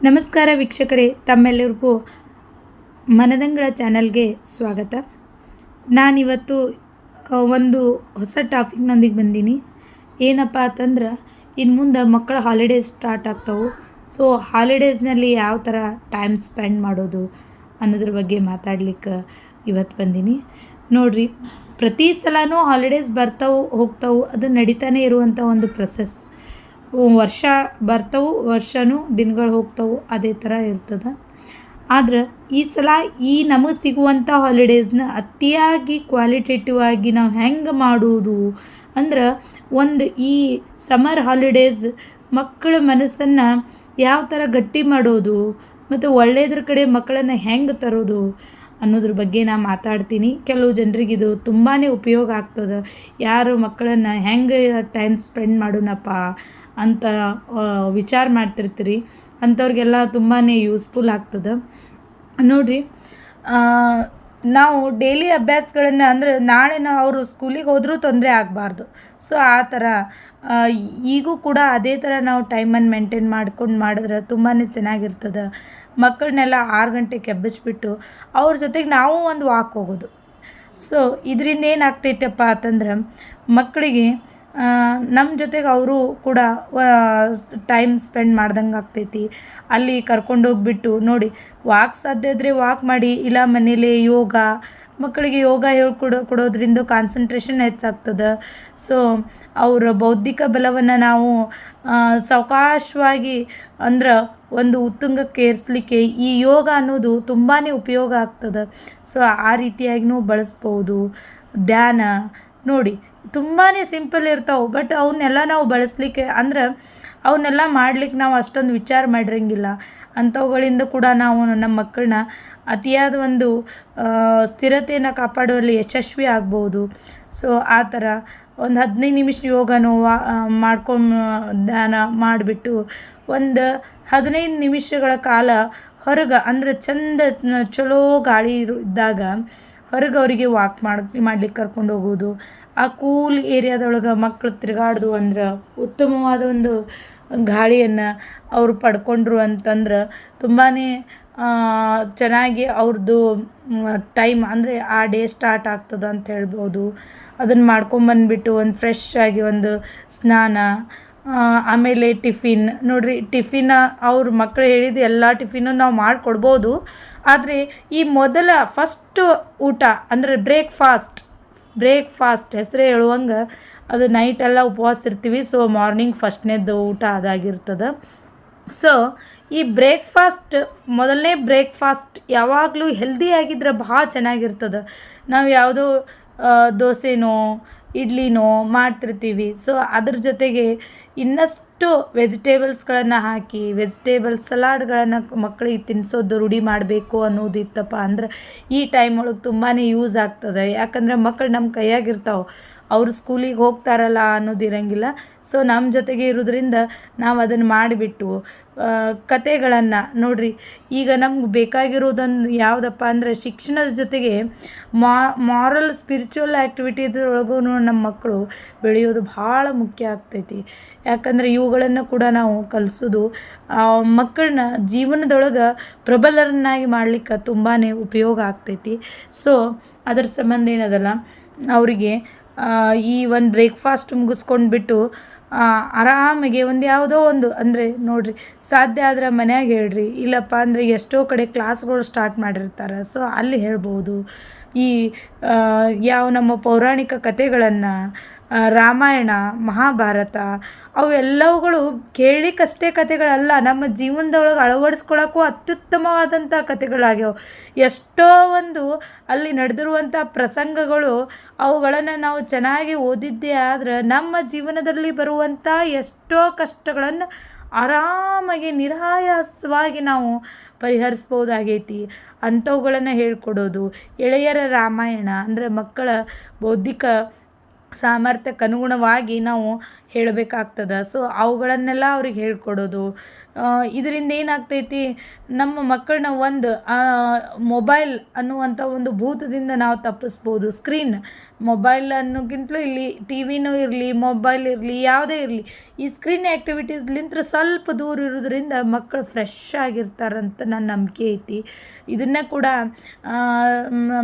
ನಮಸ್ಕಾರ ವೀಕ್ಷಕರೇ, ತಮ್ಮೆಲ್ಲರಿಗೂ ಮನದಂಗಳ ಚಾನಲ್ಗೆ ಸ್ವಾಗತ. ನಾನಿವತ್ತು ಒಂದು ಹೊಸ ಟಾಪಿಕ್ನೊಂದಿಗೆ ಬಂದೀನಿ. ಏನಪ್ಪ ಅಂತಂದ್ರೆ ಇನ್ನು ಮುಂದೆ ಮಕ್ಕಳ ಹಾಲಿಡೇಸ್ ಸ್ಟಾರ್ಟ್ ಆಗ್ತಾವೆ. ಸೊ, ಹಾಲಿಡೇಸ್ನಲ್ಲಿ ಯಾವ ಥರ ಟೈಮ್ ಸ್ಪೆಂಡ್ ಮಾಡೋದು ಅನ್ನೋದ್ರ ಬಗ್ಗೆ ಮಾತಾಡ್ಲಿಕ್ಕೆ ಇವತ್ತು ಬಂದೀನಿ. ನೋಡ್ರಿ, ಪ್ರತಿ ಸಲನೂ ಹಾಲಿಡೇಸ್ ಬರ್ತಾವು, ಹೋಗ್ತಾವು, ಅದು ನಡೀತಾನೆ ಇರುವಂಥ ಒಂದು ಪ್ರೊಸೆಸ್. ವರ್ಷ ಬರ್ತವು, ವರ್ಷನೂ ದಿನಗಳು ಹೋಗ್ತವು, ಅದೇ ಥರ ಇರ್ತದೆ. ಆದ್ರೆ ಈ ಸಲ ಈ ನಮಗೆ ಸಿಗುವಂಥ ಹಾಲಿಡೇಸ್ನ ಅತಿಯಾಗಿ ಕ್ವಾಲಿಟೇಟಿವ್ ಆಗಿ ನಾವು ಹೆಂಗೆ ಮಾಡುವುದು ಅಂದ್ರೆ ಒಂದು ಈ ಸಮರ್ ಹಾಲಿಡೇಸ್ ಮಕ್ಕಳ ಮನಸ್ಸನ್ನು ಯಾವ ಥರ ಗಟ್ಟಿ ಮಾಡೋದು ಮತ್ತು ಒಳ್ಳೆಯದ್ರ ಕಡೆ ಮಕ್ಕಳನ್ನು ಹೆಂಗೆ ತರೋದು ಅನ್ನೋದ್ರ ಬಗ್ಗೆ ನಾನು ಮಾತಾಡ್ತೀನಿ. ಕೆಲವು ಜನರಿಗೆ ಇದು ತುಂಬಾ ಉಪಯೋಗ ಆಗ್ತದೆ. ಯಾರು ಮಕ್ಕಳನ್ನು ಹೆಂಗೆ ಟೈಮ್ ಸ್ಪೆಂಡ್ ಮಾಡೋಣಪ್ಪ ಅಂತ ವಿಚಾರ ಮಾಡ್ತಿರ್ತೀರಿ. ಅಂಥವ್ರಿಗೆಲ್ಲ ತುಂಬಾ ಯೂಸ್ಫುಲ್ ಆಗ್ತದೆ. ನೋಡಿರಿ ನಾವು ಡೈಲಿ ಅಭ್ಯಾಸಗಳನ್ನು ಅಂದರೆ ನಾಳೆ ನಾವು ಅವರು ಸ್ಕೂಲಿಗೆ ಹೋದರೂ ತೊಂದರೆ ಆಗಬಾರ್ದು. ಸೊ ಆ ಥರ ಈಗೂ ಕೂಡ ಅದೇ ಥರ ನಾವು ಟೈಮನ್ನು ಮೇಂಟೈನ್ ಮಾಡ್ಕೊಂಡು ಮಾಡಿದ್ರೆ ತುಂಬಾ ಚೆನ್ನಾಗಿರ್ತದೆ. ಮಕ್ಕಳನ್ನೆಲ್ಲ ಆರು ಗಂಟೆಗೆ ಎಬ್ಬಿಸ್ಬಿಟ್ಟು ಅವ್ರ ಜೊತೆಗೆ ನಾವು ಒಂದು ವಾಕ್ ಹೋಗೋದು. ಸೊ ಇದರಿಂದ ಏನಾಗ್ತೈತಪ್ಪ ಅಂತಂದ್ರೆ ಮಕ್ಕಳಿಗೆ ನಮ್ಮ ಜೊತೆಗೆ ಅವರು ಕೂಡ ಟೈಮ್ ಸ್ಪೆಂಡ್ ಮಾಡ್ದಂಗೆ ಆಗ್ತೈತಿ. ಅಲ್ಲಿ ಕರ್ಕೊಂಡೋಗ್ಬಿಟ್ಟು ನೋಡಿ ವಾಕ್ ಸಾಧ್ಯ ಇದ್ದರೆ ವಾಕ್ ಮಾಡಿ, ಇಲ್ಲ ಮನೇಲಿ ಯೋಗ, ಮಕ್ಕಳಿಗೆ ಯೋಗ ಹೇಳ್ಕೊಡೋ ಕೊಡೋದ್ರಿಂದ ಕಾನ್ಸಂಟ್ರೇಷನ್ ಹೆಚ್ಚಾಗ್ತದೆ. ಸೊ ಅವರ ಬೌದ್ಧಿಕ ಬಲವನ್ನು ನಾವು ಸಾವಕಾಶವಾಗಿ ಅಂದ್ರೆ ಒಂದು ಉತ್ತುಂಗಕ್ಕೆ ಏರಿಸಲಿಕ್ಕೆ ಈ ಯೋಗ ಅನ್ನೋದು ತುಂಬಾ ಉಪಯೋಗ ಆಗ್ತದೆ. ಸೊ ಆ ರೀತಿಯಾಗಿನೂ ಬಳಸ್ಬೋದು. ಧ್ಯಾನ, ನೋಡಿ ತುಂಬಾ ಸಿಂಪಲ್ ಇರ್ತಾವೆ ಬಟ್ ಅವನ್ನೆಲ್ಲ ನಾವು ಬಳಸಲಿಕ್ಕೆ, ಅಂದ್ರೆ ಅವನ್ನೆಲ್ಲ ಮಾಡ್ಲಿಕ್ಕೆ ನಾವು ಅಷ್ಟೊಂದು ವಿಚಾರ ಮಾಡಿರಂಗಿಲ್ಲ. ಅಂಥವುಗಳಿಂದ ಕೂಡ ನಾವು ನಮ್ಮ ಮಕ್ಕಳನ್ನ ಅತಿಯಾದ ಒಂದು ಸ್ಥಿರತೆಯನ್ನು ಕಾಪಾಡುವಲ್ಲಿ ಯಶಸ್ವಿ ಆಗ್ಬೋದು. ಸೊ ಆ ಥರ ಒಂದು ಹದಿನೈದು ನಿಮಿಷ ಯೋಗನೋ ವಾ ಮಾಡ್ಕೊಂಡು ಧ್ಯಾನ ಮಾಡಿಬಿಟ್ಟು ಒಂದು ಹದಿನೈದು ನಿಮಿಷಗಳ ಕಾಲ ಹೊರಗೆ, ಅಂದ್ರೆ ಚಂದ ಚಲೋ ಗಾಳಿ ಇದ್ದಾಗ ಹೊರಗೆ ಅವರಿಗೆ ವಾಕ್ ಮಾಡಿ, ಮಾಡ್ಲಿಕ್ಕೆ ಕರ್ಕೊಂಡು ಹೋಗೋದು ಆ ಕೂಲ್ ಏರಿಯಾದೊಳಗೆ ಮಕ್ಕಳು ತಿರುಗಾಡ್ದು ಅಂದ್ರೆ ಉತ್ತಮವಾದ ಒಂದು ಗಾಳಿಯನ್ನು ಅವರು ಪಡ್ಕೊಂಡ್ರು ಅಂತಂದ್ರೆ ತುಂಬಾ ಚೆನ್ನಾಗಿ ಅವ್ರದ್ದು ಟೈಮ್ ಅಂದರೆ ಆ ಡೇ ಸ್ಟಾರ್ಟ್ ಆಗ್ತದೆ ಅಂತ ಹೇಳ್ಬೋದು. ಅದನ್ನು ಮಾಡ್ಕೊಂಬಂದ್ಬಿಟ್ಟು ಒಂದು ಫ್ರೆಶ್ ಆಗಿ ಒಂದು ಸ್ನಾನ ಆಮೇಲೆ ಟಿಫಿನ್. ನೋಡಿರಿ, ಟಿಫಿನ ಅವ್ರ ಮಕ್ಕಳು ಹೇಳಿದ ಎಲ್ಲ ಟಿಫಿನು ನಾವು ಮಾಡಿಕೊಡ್ಬೋದು. ಆದರೆ ಈ ಮೊದಲ ಫಸ್ಟ್ ಊಟ ಅಂದರೆ ಬ್ರೇಕ್ಫಾಸ್ಟ್ ಬ್ರೇಕ್ಫಾಸ್ಟ್ ಹೆಸರೇ ಹೇಳುವಂಗೆ ಅದು ನೈಟೆಲ್ಲ ಉಪವಾಸ ಇರ್ತೀವಿ. ಸೊ ಮಾರ್ನಿಂಗ್ ಫಸ್ಟ್ನೇದು ಊಟ ಅದಾಗಿರ್ತದೆ. ಸೊ ಈ ಬ್ರೇಕ್ಫಾಸ್ಟ್ ಮೊದಲನೇ ಬ್ರೇಕ್ಫಾಸ್ಟ್ ಯಾವಾಗಲೂ ಹೆಲ್ದಿ ಆಗಿದ್ರೆ ಭಾಳ ಚೆನ್ನಾಗಿರ್ತದೆ. ನಾವು ಯಾವುದೋ ದೋಸೆನೋ ಇಡ್ಲಿನೋ ಮಾಡ್ತಿರ್ತೀವಿ. ಸೊ ಅದ್ರ ಜೊತೆಗೆ ಇನ್ನಷ್ಟು ವೆಜಿಟೇಬಲ್ಸ್ಗಳನ್ನು ಹಾಕಿ, ವೆಜಿಟೇಬಲ್ ಸಲಾಡ್ಗಳನ್ನು ಮಕ್ಕಳಿಗೆ ತಿನ್ನಿಸೋದು ರೂಢಿ ಮಾಡಬೇಕು ಅನ್ನೋದು ಇತ್ತಪ್ಪ ಅಂದ್ರೆ ಈ ಟೈಮ್ ಒಳಗೆ ತುಂಬಾ ಯೂಸ್ ಆಗ್ತದೆ. ಯಾಕಂದರೆ ಮಕ್ಕಳು ನಮ್ಮ ಕೈಯಾಗಿರ್ತಾವೆ. ಅವರು ಸ್ಕೂಲಿಗೆ ಹೋಗ್ತಾರಲ್ಲ ಅನ್ನೋದಿರಂಗಿಲ್ಲ ಸೊ ನಮ್ಮ ಜೊತೆಗೆ ಇರೋದ್ರಿಂದ ನಾವು ಅದನ್ನು ಮಾಡಿಬಿಟ್ಟು ಕತೆಗಳನ್ನು ನೋಡ್ರಿ. ಈಗ ನಮ್ಗೆ ಬೇಕಾಗಿರೋದೊಂದು ಯಾವುದಪ್ಪ ಅಂದರೆ ಶಿಕ್ಷಣದ ಜೊತೆಗೆ ಮಾರಲ್ ಸ್ಪಿರಿಚುವಲ್ ಆ್ಯಕ್ಟಿವಿಟೀಸ್ರೊಳಗೂ ನಮ್ಮ ಮಕ್ಕಳು ಬೆಳೆಯೋದು ಭಾಳ ಮುಖ್ಯ ಆಗ್ತೈತಿ. ಯಾಕಂದರೆ ಇವುಗಳನ್ನು ಕೂಡ ನಾವು ಕಲಿಸೋದು ಮಕ್ಕಳನ್ನ ಜೀವನದೊಳಗೆ ಪ್ರಬಲರನ್ನಾಗಿ ಮಾಡ್ಲಿಕ್ಕೆ ತುಂಬಾ ಉಪಯೋಗ ಆಗ್ತೈತಿ. ಸೊ ಅದ್ರ ಸಂಬಂಧ ಏನದಲ್ಲ, ಅವರಿಗೆ ಈ ಒಂದು ಬ್ರೇಕ್ಫಾಸ್ಟ್ ಮುಗಿಸ್ಕೊಂಡ್ಬಿಟ್ಟು ಆರಾಮಾಗಿ ಒಂದು ಯಾವುದೋ ಒಂದು, ಅಂದರೆ ನೋಡಿರಿ, ಸಾಧ್ಯ ಆದ್ರೆ ಮನ್ಯಾಗ ಹೇಳ್ರಿ, ಇಲ್ಲಪ್ಪ ಅಂದರೆ ಎಷ್ಟೋ ಕಡೆ ಕ್ಲಾಸ್ಗಳು ಸ್ಟಾರ್ಟ್ ಮಾಡಿರ್ತಾರೆ, ಸೊ ಅಲ್ಲಿ ಹೇಳ್ಬೋದು. ಈ ಯಾವ ನಮ್ಮ ಪೌರಾಣಿಕ ಕಥೆಗಳನ್ನು ರಾಮಾಯಣ, ಮಹಾಭಾರತ, ಅವೆಲ್ಲವುಗಳು ಕೇಳಲಿಕ್ಕಷ್ಟೇ ಕಥೆಗಳಲ್ಲ. ನಮ್ಮ ಜೀವನದೊಳಗೆ ಅಳವಡಿಸ್ಕೊಳ್ಳೋಕ್ಕೂ ಅತ್ಯುತ್ತಮವಾದಂಥ ಕಥೆಗಳಾಗ್ಯಾವ. ಎಷ್ಟೋ ಒಂದು ಅಲ್ಲಿ ನಡೆದಿರುವಂಥ ಪ್ರಸಂಗಗಳು, ಅವುಗಳನ್ನು ನಾವು ಚೆನ್ನಾಗಿ ಓದಿದ್ದೇ ಆದರೆ ನಮ್ಮ ಜೀವನದಲ್ಲಿ ಬರುವಂಥ ಎಷ್ಟೋ ಕಷ್ಟಗಳನ್ನು ಆರಾಮಾಗಿ, ನಿರಾಯಾಸವಾಗಿ ನಾವು ಪರಿಹರಿಸ್ಬೋದಾಗೈತಿ. ಅಂಥವುಗಳನ್ನು ಹೇಳ್ಕೊಡೋದು. ಎಳೆಯರ ರಾಮಾಯಣ ಅಂದರೆ ಮಕ್ಕಳ ಬೌದ್ಧಿಕ ಸಾಮರ್ಥ್ಯಕ್ಕೆ ಅನುಗುಣವಾಗಿ ನಾವು ಹೇಳಬೇಕಾಗ್ತದೆ. ಸೊ ಅವುಗಳನ್ನೆಲ್ಲ ಅವ್ರಿಗೆ ಹೇಳ್ಕೊಡೋದು. ಇದರಿಂದ ಏನಾಗ್ತೈತಿ? ನಮ್ಮ ಮಕ್ಕಳನ್ನ ಒಂದು ಮೊಬೈಲ್ ಅನ್ನುವಂಥ ಒಂದು ಭೂತದಿಂದ ನಾವು ತಪ್ಪಿಸ್ಬೋದು. ಸ್ಕ್ರೀನ್ ಮೊಬೈಲ್ ಅನ್ನೋಕ್ಕಿಂತಲೂ ಇಲ್ಲಿ ಟಿ ವಿನೂ ಇರಲಿ, ಮೊಬೈಲ್ ಇರಲಿ, ಯಾವುದೇ ಇರಲಿ, ಈ ಸ್ಕ್ರೀನ್ ಆ್ಯಕ್ಟಿವಿಟೀಸ್ಲಿಂತ ಸ್ವಲ್ಪ ದೂರ ಇರೋದ್ರಿಂದ ಮಕ್ಕಳು ಫ್ರೆಶ್ ಆಗಿರ್ತಾರಂತ ನನ್ನ ನಂಬಿಕೆ ಐತಿ. ಇದನ್ನು ಕೂಡ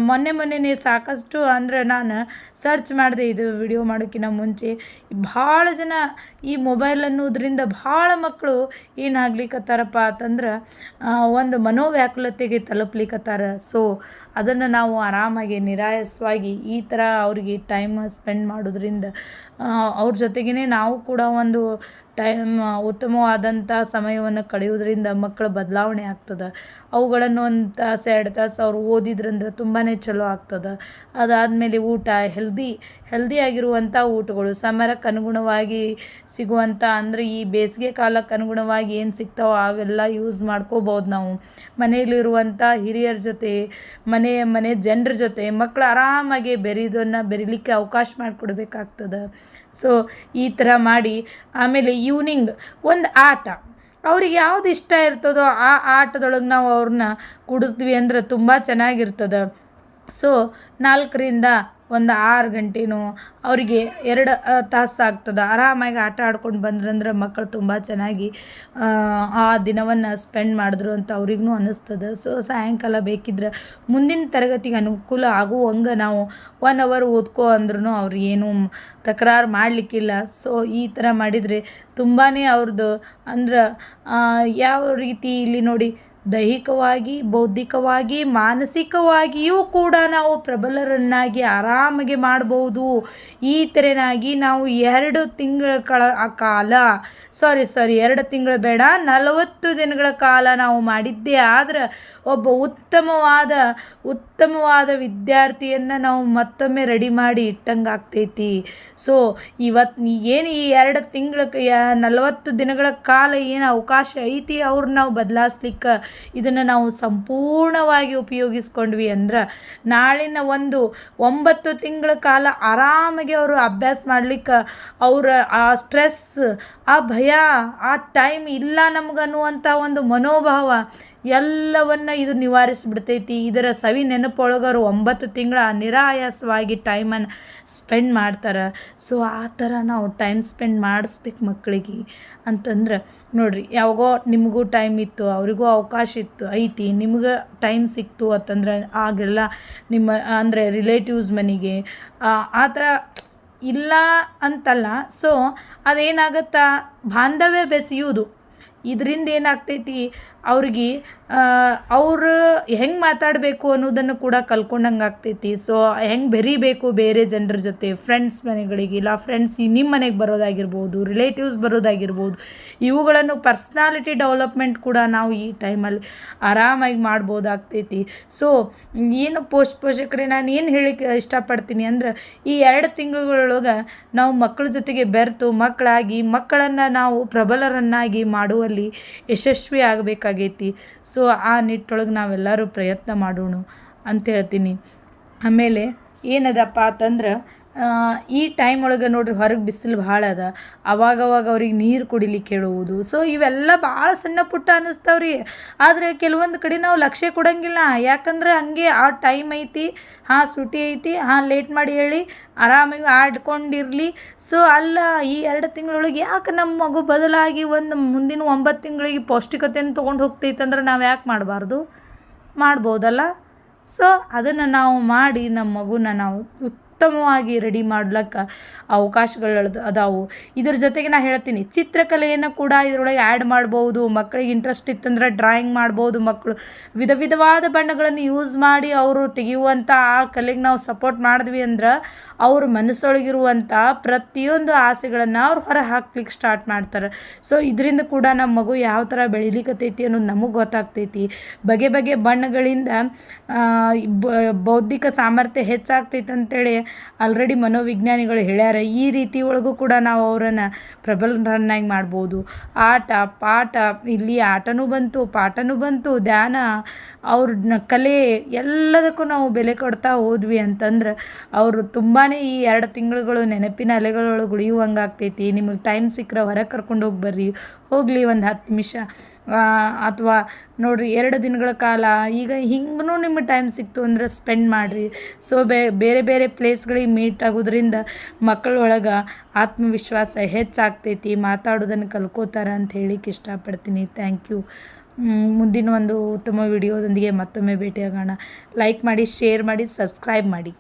ಮೊನ್ನೆ ಮೊನ್ನೆನೇ ಸಾಕಷ್ಟು ಅಂದರೆ ನಾನು ಸರ್ಚ್ ಮಾಡಿದೆ ಇದು ವಿಡಿಯೋ ಮಾಡೋಕ್ಕಿಂತ ಮುಂಚೆ. ಭಾಳ ಜನ ಈ ಮೊಬೈಲ್ ಅನ್ನೋದ್ರಿಂದ ಭಾಳ ಮಕ್ಕಳು ಏನಾಗ್ಲಿಕ್ಕತ್ತಾರಪ್ಪ ಅಂತಂದ್ರೆ ಒಂದು ಮನೋವ್ಯಾಕುಲತೆಗೆ ತಲುಪ್ಲಿಕ್ಕತ್ತಾರ ಸೊ ಅದನ್ನು ನಾವು ಆರಾಮಾಗಿ, ನಿರಾಯಸವಾಗಿ ಈ ಥರ ಅವ್ರಿಗೆ ಟೈಮ್ ಸ್ಪೆಂಡ್ ಮಾಡೋದ್ರಿಂದ ಅವ್ರ ಜೊತೆಗೇ ನಾವು ಕೂಡ ಒಂದು ಟೈಮ್ ಉತ್ತಮವಾದಂಥ ಸಮಯವನ್ನು ಕಳೆಯೋದ್ರಿಂದ ಮಕ್ಕಳು ಬದಲಾವಣೆ ಆಗ್ತದೆ. ಅವುಗಳನ್ನು ಒಂದು ತಾಸು, ಎರಡು ತಾಸು ಅವ್ರು ಓದಿದ್ರಂದ್ರೆ ತುಂಬಾ ಚಲೋ ಆಗ್ತದೆ. ಅದಾದಮೇಲೆ ಊಟ ಹೆಲ್ದಿ ಹೆಲ್ದಿಯಾಗಿರುವಂಥ ಊಟಗಳು, ಸಮರಕ್ಕೆ ಅನುಗುಣವಾಗಿ ಸಿಗುವಂಥ, ಅಂದರೆ ಈ ಬೇಸಿಗೆ ಕಾಲಕ್ಕೆ ಅನುಗುಣವಾಗಿ ಏನು ಸಿಗ್ತಾವೋ ಅವೆಲ್ಲ ಯೂಸ್ ಮಾಡ್ಕೋಬೋದು ನಾವು. ಮನೆಯಲ್ಲಿರುವಂಥ ಹಿರಿಯರ ಜೊತೆ, ಮನೆ ಮನೆ ಜನರ ಜೊತೆ ಮಕ್ಕಳು ಆರಾಮಾಗಿ ಬೆರೀದನ್ನು ಬೆರಿಲಿಕ್ಕೆ ಅವಕಾಶ ಮಾಡಿಕೊಡ್ಬೇಕಾಗ್ತದೆ. ಸೊ ಈ ಥರ ಮಾಡಿ ಆಮೇಲೆ ಈವ್ನಿಂಗ್ ಒಂದು ಆಟ. ಅವ್ರಿಗೆ ಯಾವ್ದು ಇಷ್ಟ ಇರ್ತದೋ ಆ ಆಟದೊಳಗೆ ನಾವು ಅವ್ರನ್ನ ಕೂಡಿಸಿದ್ವಿ ಅಂದ್ರೆ ತುಂಬ ಚೆನ್ನಾಗಿರ್ತದೆ. ಸೊ ನಾಲ್ಕರಿಂದ ಒಂದು ಆರು ಗಂಟೆನೋ ಅವರಿಗೆ ಎರಡು ತಾಸು ಆಗ್ತದೆ. ಆರಾಮಾಗಿ ಆಟ ಆಡ್ಕೊಂಡು ಬಂದ್ರಂದ್ರೆ ಮಕ್ಕಳು ತುಂಬ ಚೆನ್ನಾಗಿ, ಆ ದಿನವನ್ನು ಸ್ಪೆಂಡ್ ಮಾಡಿದ್ರು ಅಂತ ಅವ್ರಿಗೂ ಅನ್ನಿಸ್ತದೆ. ಸೊ, ಸಾಯಂಕಾಲ ಬೇಕಿದ್ರೆ ಮುಂದಿನ ತರಗತಿಗೆ ಅನುಕೂಲ ಆಗುವಂಗೆ ನಾವು ಒನ್ ಅವರ್ ಓದ್ಕೋ ಅಂದ್ರೂ ಅವ್ರು ಏನೂ ತಕರಾರು ಮಾಡಲಿಕ್ಕಿಲ್ಲ. ಸೊ, ಈ ಥರ ಮಾಡಿದರೆ ತುಂಬಾ ಅವ್ರದ್ದು ಅಂದ್ರೆ ಯಾವ ರೀತಿ ಇಲ್ಲಿ ನೋಡಿ ದೈಹಿಕವಾಗಿ, ಬೌದ್ಧಿಕವಾಗಿ, ಮಾನಸಿಕವಾಗಿಯೂ ಕೂಡ ನಾವು ಪ್ರಬಲರನ್ನಾಗಿ ಆರಾಮಾಗಿ ಮಾಡಬಹುದು ಈ ಥರನಾಗಿ ನಾವು ಎರಡು ತಿಂಗಳ ಕಳ ಕಾಲ ಸಾರಿ ಸಾರಿ ಎರಡು ತಿಂಗಳು ಬೇಡ, ನಲವತ್ತು ದಿನಗಳ ಕಾಲ ನಾವು ಮಾಡಿದ್ದೇ ಆದರೆ ಒಬ್ಬ ಉತ್ತಮವಾದ ಉತ್ತಮವಾದ ವಿದ್ಯಾರ್ಥಿಯನ್ನು ನಾವು ಮತ್ತೊಮ್ಮೆ ರೆಡಿ ಮಾಡಿ ಇಟ್ಟಂಗೆ ಆಗ್ತೈತಿ ಸೊ ಇವತ್ತು ಏನು ಈ ಎರಡು ತಿಂಗಳ ನಲವತ್ತು ದಿನಗಳ ಕಾಲ ಏನು ಅವಕಾಶ ಐತಿ ಅವ್ರನ್ನ ನಾವು ಬದಲಾಯಿಸ್ಲಿಕ್ಕೆ ಇದನ್ನು ನಾವು ಸಂಪೂರ್ಣವಾಗಿ ಉಪಯೋಗಿಸ್ಕೊಂಡ್ವಿ ಅಂದ್ರೆ ನಾಳಿನ ಒಂದು ಒಂಬತ್ತು ತಿಂಗಳ ಕಾಲ ಆರಾಮಾಗಿ ಅವರು ಅಭ್ಯಾಸ ಮಾಡ್ಲಿಕ್ಕೆ ಅವರ ಆ ಸ್ಟ್ರೆಸ್, ಆ ಭಯ, ಆ ಟೈಮ್ ಇಲ್ಲ ನಮಗನ್ನುವಂಥ ಒಂದು ಮನೋಭಾವ ಎಲ್ಲವನ್ನು ಇದು ನಿವಾರಿಸಿಬಿಡ್ತೈತಿ. ಇದರ ಸವಿ ನೆನಪೊಳಗರು ಒಂಬತ್ತು ತಿಂಗಳ ನಿರಾಯಾಸವಾಗಿ ಟೈಮನ್ನು ಸ್ಪೆಂಡ್ ಮಾಡ್ತಾರೆ. ಸೊ, ಆ ಥರ ನಾವು ಟೈಮ್ ಸ್ಪೆಂಡ್ ಮಾಡಿಸ್ಬೇಕು ಮಕ್ಕಳಿಗೆ ಅಂತಂದ್ರೆ ನೋಡಿರಿ, ಯಾವಾಗೋ ನಿಮಗೂ ಟೈಮ್ ಇತ್ತು, ಅವರಿಗೂ ಅವಕಾಶ ಇತ್ತು, ಐತಿ, ನಿಮ್ಗೆ ಟೈಮ್ ಸಿಕ್ತು ಅಂತಂದ್ರೆ ಆಗೆಲ್ಲ ನಿಮ್ಮ, ಅಂದರೆ ರಿಲೇಟಿವ್ಸ್ ಮನೆಗೆ, ಆ ಥರ ಇಲ್ಲ ಅಂತಲ್ಲ. ಸೊ, ಅದೇನಾಗತ್ತಾ, ಬಾಂಧವ್ಯ ಬೆಸೆಯುವುದು. ಇದರಿಂದ ಏನಾಗ್ತೈತಿ ಅವ್ರಿಗೆ ಅವರು ಹೆಂಗೆ ಮಾತಾಡಬೇಕು ಅನ್ನೋದನ್ನು ಕೂಡ ಕಲ್ಕೊಂಡಂಗೆ ಆಗ್ತೈತಿ. ಸೊ ಹೆಂಗೆ ಬೆರಿಬೇಕು ಬೇರೆ ಜನರ ಜೊತೆ ಫ್ರೆಂಡ್ಸ್ ಮನೆಗಳಿಗೆ, ಇಲ್ಲ ಫ್ರೆಂಡ್ಸ್ ನಿಮ್ಮ ಮನೆಗೆ ಬರೋದಾಗಿರ್ಬೋದು ರಿಲೇಟಿವ್ಸ್ ಬರೋದಾಗಿರ್ಬೋದು, ಇವುಗಳನ್ನು ಪರ್ಸ್ನಾಲಿಟಿ ಡೆವಲಪ್ಮೆಂಟ್ ಕೂಡ ನಾವು ಈ ಟೈಮಲ್ಲಿ ಆರಾಮಾಗಿ ಮಾಡ್ಬೋದಾಗ್ತೈತಿ. ಸೊ ಏನು ಪೋಷ್, ಪೋಷಕರೇ, ನಾನು ಏನು ಹೇಳಿಕ್ಕೆ ಇಷ್ಟಪಡ್ತೀನಿ ಅಂದ್ರೆ, ಈ ಎರಡು ತಿಂಗಳೊಳಗೆ ನಾವು ಮಕ್ಕಳ ಜೊತೆಗೆ ಬೆರೆತು ಮಕ್ಕಳಾಗಿ ಮಕ್ಕಳನ್ನು ನಾವು ಪ್ರಬಲರನ್ನಾಗಿ ಮಾಡುವಲ್ಲಿ ಯಶಸ್ವಿ ಆಗಬೇಕಾಗೈತಿ ಸೊ ಆ ನಿಟ್ಟೊಳಗೆ ನಾವೆಲ್ಲರೂ ಪ್ರಯತ್ನ ಮಾಡೋಣ ಅಂತ ಹೇಳ್ತೀನಿ. ಆಮೇಲೆ ಏನದಪ್ಪ ಅಂತಂದ್ರೆ ಈ ಟೈಮ್ ಒಳಗೆ ನೋಡ್ರಿ ಹೊರಗೆ ಬಿಸಿಲು ಭಾಳ ಅದ. ಅವಾಗವಾಗ ಅವ್ರಿಗೆ ನೀರು ಕುಡಿಲಿಕ್ಕೆ ಹೇಳುವುದು. ಸೊ ಇವೆಲ್ಲ ಭಾಳ ಸಣ್ಣ ಪುಟ್ಟ ಅನ್ನಿಸ್ತಾವ್ರಿ. ಆದರೆ ಕೆಲವೊಂದು ಕಡೆ ನಾವು ಲಕ್ಷ್ಯ ಕೊಡೋಂಗಿಲ್ಲ. ಯಾಕಂದ್ರೆ ಹಂಗೆ ಆ ಟೈಮ್ ಐತಿ, ಹಾಂ ಸುಟಿ ಐತಿ, ಹಾಂ ಲೇಟ್ ಮಾಡಿ ಹೇಳಿ, ಆರಾಮಾಗಿ ಆಡ್ಕೊಂಡಿರಲಿ. ಸೊ ಅಲ್ಲ, ಈ ಎರಡು ತಿಂಗಳೊಳಗೆ ಯಾಕೆ ನಮ್ಮ ಮಗು ಬದಲಾಗಿ ಒಂದು ಮುಂದಿನ ಒಂಬತ್ತು ತಿಂಗಳಿಗೆ ಪೌಷ್ಟಿಕತೆಯನ್ನು ತೊಗೊಂಡು ಹೋಗ್ತೈತೆ ಅಂದ್ರೆ ನಾವು ಯಾಕೆ ಮಾಡಬಾರ್ದು? ಮಾಡ್ಬೋದಲ್ಲ? ಸೊ ಅದನ್ನು ನಾವು ಮಾಡಿ ನಮ್ಮ ಮಗುನ ನಾವು ಉತ್ತಮವಾಗಿ ರೆಡಿ ಮಾಡ್ಲಿಕ್ಕೆ ಅವಕಾಶಗಳು ಅದಾವು. ಇದ್ರ ಜೊತೆಗೆ ನಾ ಹೇಳ್ತೀನಿ, ಚಿತ್ರಕಲೆಯನ್ನು ಕೂಡ ಇದರೊಳಗೆ ಆ್ಯಡ್ ಮಾಡ್ಬೋದು ಮಕ್ಕಳಿಗೆ ಇಂಟ್ರೆಸ್ಟ್ ಇತ್ತಂದ್ರೆ ಡ್ರಾಯಿಂಗ್ ಮಾಡ್ಬೋದು ಮಕ್ಕಳು ವಿಧ ವಿಧವಾದ ಬಣ್ಣಗಳನ್ನು ಯೂಸ್ ಮಾಡಿ ಅವರು ತೆಗೆಯುವಂಥ ಆ ಕಲೆಗೆ ನಾವು ಸಪೋರ್ಟ್ ಮಾಡಿದ್ವಿ ಅಂದ್ರೆ ಅವ್ರ ಮನಸ್ಸೊಳಗಿರುವಂಥ ಪ್ರತಿಯೊಂದು ಆಸೆಗಳನ್ನು ಅವ್ರು ಹೊರ ಹಾಕ್ಲಿಕ್ಕೆ ಸ್ಟಾರ್ಟ್ ಮಾಡ್ತಾರೆ. ಸೊ ಇದರಿಂದ ಕೂಡ ನಮ್ಮ ಮಗು ಯಾವ ಥರ ಬೆಳಿಲಿಕ್ಕತ್ತೈತಿ ಅನ್ನೋದು ನಮಗೆ ಗೊತ್ತಾಗ್ತೈತಿ. ಬಗೆ ಬಗೆ ಬಣ್ಣಗಳಿಂದ ಬೌದ್ಧಿಕ ಸಾಮರ್ಥ್ಯ ಹೆಚ್ಚಾಗ್ತೈತೆ ಅಂತೇಳಿ ಆಲ್ರೆಡಿ ಮನೋವಿಜ್ಞಾನಿಗಳು ಹೇಳ್ಯಾರ, ಈ ರೀತಿ ಒಳಗೂ ಕೂಡ ನಾವು ಅವರನ್ನು ಪ್ರಬಲರನ್ನಾಗಿ ಮಾಡ್ಬೋದು. ಆಟ, ಪಾಠ, ಇಲ್ಲಿ ಆಟನೂ ಬಂತು, ಪಾಠನೂ ಬಂತು, ಧ್ಯಾನ ಅವ್ರ ಕಲೆ ಎಲ್ಲದಕ್ಕೂ ನಾವು ಬೆಲೆ ಕೊಡ್ತಾ ಹೋದ್ವಿ ಅಂತಂದ್ರೆ ಅವರು ತುಂಬಾ ಈ ಎರಡು ತಿಂಗಳುಗಳು ನೆನಪಿನ ಅಲೆಗಳೊಳಗೆ ಉಳಿಯುವಂಗೆ ಆಗ್ತೈತಿ ನಿಮಗೆ ಟೈಮ್ ಸಿಕ್ಕರೆ ಹೊರಗೆ ಕರ್ಕೊಂಡು ಹೋಗಿ ಬರ್ರಿ ಹೋಗಲಿ ಒಂದು ಹತ್ತು ನಿಮಿಷ. ಅಥವಾ ನೋಡಿರಿ ಎರಡು ದಿನಗಳ ಕಾಲ ಈಗ ಹಿಂಗೂ ನಿಮಗೆ ಟೈಮ್ ಸಿಕ್ತು ಅಂದ್ರೆ ಸ್ಪೆಂಡ್ ಮಾಡಿರಿ. ಸೊ ಬೇರೆ ಬೇರೆ ಪ್ಲೇಸ್ಗಳಿಗೆ ಮೀಟ್ ಆಗೋದ್ರಿಂದ ಮಕ್ಕಳೊಳಗೆ ಆತ್ಮವಿಶ್ವಾಸ ಹೆಚ್ಚಾಗ್ತೈತಿ, ಮಾತಾಡೋದನ್ನು ಕಲ್ಕೋತಾರೆ ಅಂತ ಹೇಳಿಕ್ಕೆ ಇಷ್ಟಪಡ್ತೀನಿ. ಥ್ಯಾಂಕ್ ಯು ಮುಂದಿನ ಒಂದು ಉತ್ತಮ ವಿಡಿಯೋದೊಂದಿಗೆ ಮತ್ತೊಮ್ಮೆ ಭೇಟಿಯಾಗೋಣ. ಲೈಕ್ ಮಾಡಿ ಶೇರ್ ಮಾಡಿ ಸಬ್ಸ್ಕ್ರೈಬ್ ಮಾಡಿ.